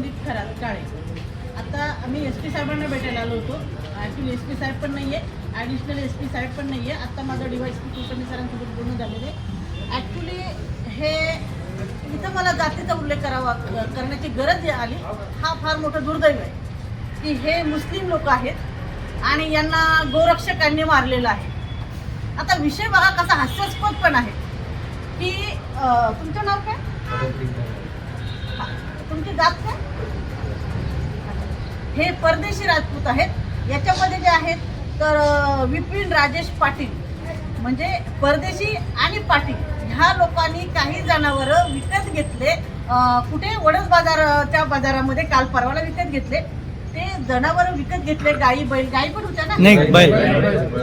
संदीप खरात काळे आता आम्ही S P साहेबांना भेटायला आलो होतो. ॲक्च्युली एस पी साहेब पण नाही आहे ॲडिशनल एस पी साहेब पण नाही आहे आत्ता माझं डिवाईस पी कुलकर्णी सरांसोबत बोलणं झालेलं आहे. ॲक्च्युली हे इथं मला जातीचा उल्लेख करावा करण्याची गरज आली. हा फार मोठा दुर्दैव आहे. की हे मुस्लिम लोक आहेत आणि यांना गोरक्षकांनी मारलेलं आहे. आता विषय बघा कसा हास्यास्पद पण आहे. की तुमचं नाव काय? तुमची जात काय? हे परदेशी राजपूत आहेत. याच्यामध्ये जे आहेत तर विपिन राजेश पाटील. म्हणजे परदेशी आणि पाटील. ह्या लोकांनी काही जनावरं विकत घेतले. कुठे? वडस बाजारच्या बाजारामध्ये काल परवाला विकत घेतले. ते जनावरं विकत घेतले. गाई बैल. गाई पण होत्या ना? नाही बैल.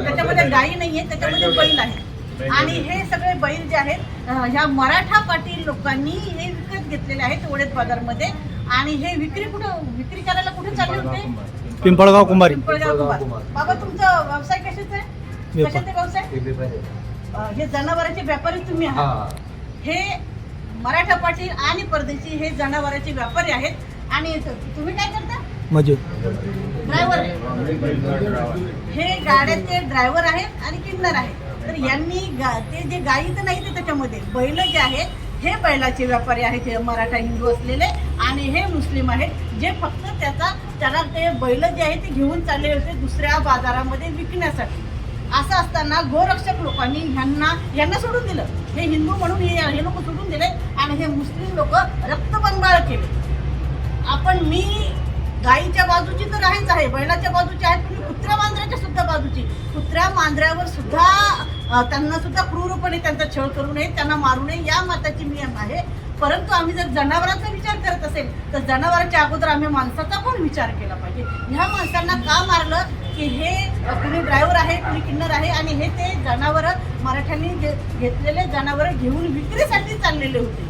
त्याच्यामध्ये गाई नाहीये त्याच्यामध्ये बैल आहे आणि हे सगळे बैल जे आहेत ह्या मराठा पाटील लोकांनी हे विकत घेतलेले आहेत वडेत बाजारमध्ये. आणि हे विक्री कुठं विक्री करायला कुठे चालले होते? पिंपळगाव कुंभारी. पिंपळगाव. बाबा तुमचा व्यवसाय कशाचा आहे? व्यापार. कशाचा व्यवसाय? अं, हे जनावरांचे व्यापारी तुम्ही आहात. हे. मराठा पाटील आणि परदेशी हे जनावरांचे व्यापारी आहेत. आणि तुम्ही काय करता? मजूर. ड्रायव्हर. हे गाड्याचे ड्रायव्हर आहेत आणि किन्नर आहेत. तर यांनी गा- ते जे गाई तर नाही ते त्याच्यामध्ये बैल जे आहेत हे बैलाचे व्यापारी आहेत हे मराठा हिंदू असलेले आणि हे मुस्लिम आहेत जे फक्त त्याचा त्याला ते बैल जे आहेत ते घेऊन चालले होते दुसऱ्या बाजारामध्ये विकण्यासाठी. असं असताना गोरक्षक लोकांनी ह्यांना यांना सोडून दिलं. हे हिंदू म्हणून हे हे लोक सोडून दिले आणि हे मुस्लिम लोक रक्तबंगाळ केले. आपण मी गाईच्या बाजूची तर आहेच आहे बैलाच्या बाजूची आहे पण मी कुत्र्या मांजराच्या सुद्धा बाजूची. कुत्र्या मांजऱ्यावर सुद्धा त्यांना सुद्धा क्रूरपणे त्यांचा छळ करू नये त्यांना मारू नये या मताची नियम आहे. परंतु आम्ही जर जनावरांचा विचार करत असेल तर जनावरांच्या अगोदर आम्ही माणसाचा पण विचार केला पाहिजे. ह्या माणसांना का मारलं? की हे कुणी ड्रायव्हर आहे कुणी किन्नर आहे आणि हे ते जनावरं मराठ्यांनी घेतलेले जनावरं घेऊन विक्रीसाठी चाललेले होते.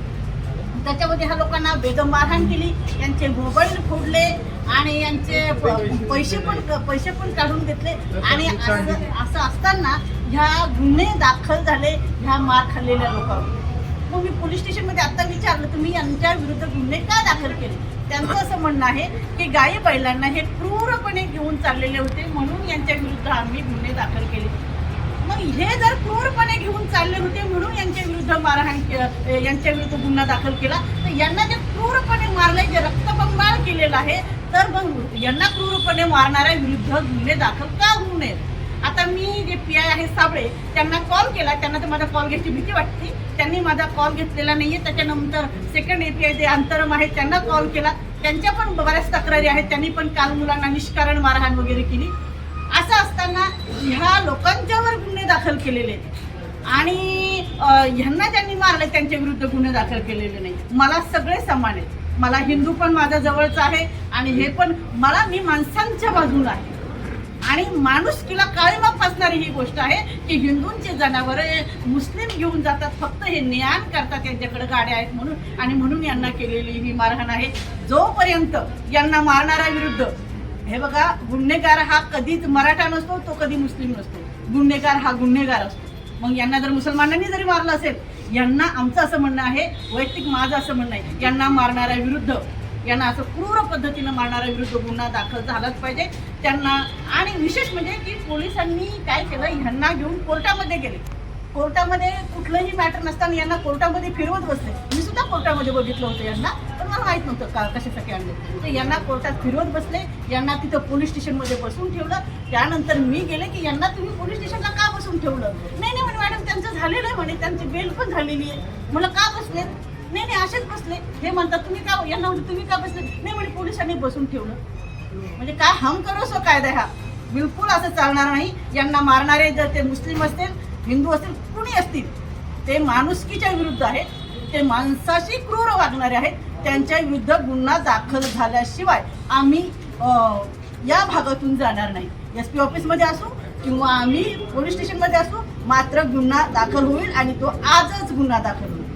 त्याच्यामध्ये ह्या लोकांना बेदम मारहाण केली त्यांचे मोबाईल फोडले आणि यांचे प- पैसे पण पैसे पण काढून घेतले. आणि असं असं असताना ह्या गुन्हे दाखल झाले ह्या मार खाल्लेल्या लोकांवर. मग मी पोलीस स्टेशनमध्ये आता विचारलं तुम्ही यांच्या विरुद्ध गुन्हे का दाखल केले? त्यांचं असं म्हणणं आहे की गायी बैलांना हे क्रूरपणे घेऊन चाललेले होते म्हणून यांच्या विरुद्ध आम्ही गुन्हे दाखल केले. मग हे जर क्रूरपणे घेऊन चालले होते म्हणून यांच्या विरुद्ध मारहाण के- यांच्या विरुद्ध गुन्हा दाखल केला तर यांना जे क्रूरपणे मारले जे रक्तबंबाळ केलेलं आहे तर मग यांना क्रूरपणे मारणाऱ्या विरुद्ध गुन्हे दाखल का होऊ नयेत? आता मी जे पी आय आहे साबळे त्यांना कॉल केला. त्यांना तर माझा कॉल घ्यायची भीती वाटते. त्यांनी माझा कॉल घेतलेला नाहीये. त्याच्यानंतर सेकंड ए पी आय जे अंतरम आहे त्यांना कॉल केला. त्यांच्या पण बऱ्याच तक्रारी आहेत. त्यांनी पण काल मुलांना निष्कारण मारहाण वगैरे केली. असं असताना ह्या लोकांच्यावर गुन्हे दाखल केलेले आहेत. आणि ह्यांना ज्यांनी मारलं त्यांच्या विरुद्ध गुन्हे दाखल केलेले नाही मला सगळे समान आहेत. मला हिंदू पण माझ्या जवळचा आहे आणि हे पण मला मी माणसांच्या बाजूला आहे. आणि माणूस किला काळीमा फासणारी ही गोष्ट आहे की हिंदूंचे जनावर मुस्लिम घेऊन जातात फक्त हे ज्ञान करतात यांच्याकडे गाड्या आहेत म्हणून. आणि म्हणून यांना केलेली ही मारहाण आहे. जोपर्यंत यांना मारणाऱ्या विरुद्ध हे बघा गुन्हेगार हा कधीच मराठा नसतो तो कधी मुस्लिम नसतो. गुन्हेगार हा गुन्हेगार असतो. मग यांना जर मुसलमानांनी जरी मारलं असेल यांना आमचं असं म्हणणं आहे वैयक्तिक माझं असं म्हणणं आहे यांना मारणाऱ्या विरुद्ध यांना असं क्रूर पद्धतीनं मारणाऱ्या विरुद्ध गुन्हा दाखल झालाच पाहिजे. त्यांना आणि विशेष म्हणजे की पोलिसांनी काय केलं यांना घेऊन कोर्टामध्ये गेले. कोर्टामध्ये कुठलंही मॅटर नसताना यांना कोर्टामध्ये फिरवत बसले. मी सुद्धा कोर्टामध्ये बघितलं होतं यांना पण मला माहीत नव्हतं का कशासाठी आणले. तर यांना कोर्टात फिरवत बसले यांना तिथं पोलीस स्टेशनमध्ये बसून ठेवलं. त्यानंतर मी गेले की यांना तुम्ही पोलीस स्टेशनला का बसून ठेवलं? नाही नाही झालेलं आहे म्हणे त्यांची बेल पण झालेली आहे. मला का बसले? नाही नाही असेच बसले. हे म्हणतात तुम्ही का यांना म्हणजे तुम्ही का बसले? नाही म्हणे पोलिसांनी बसून ठेवलं. म्हणजे काय हम करो सो कायदा हा. बिलकुल असं चालणार नाही. यांना मारणारे जर ते मुस्लिम असतील हिंदू असतील कुणी असतील ते माणुसकीच्या विरुद्ध आहेत. ते माणसाशी क्रूर वागणारे आहेत. त्यांच्या विरुद्ध गुन्हा दाखल झाल्याशिवाय आम्ही या भागातून जाणार नाही. एस पी ऑफिसमध्ये असू किंवा आम्ही पोलीस स्टेशनमध्ये असू मात्र गुन्हा दाखल होईल आणि तो आजच गुन्हा दाखल होईल.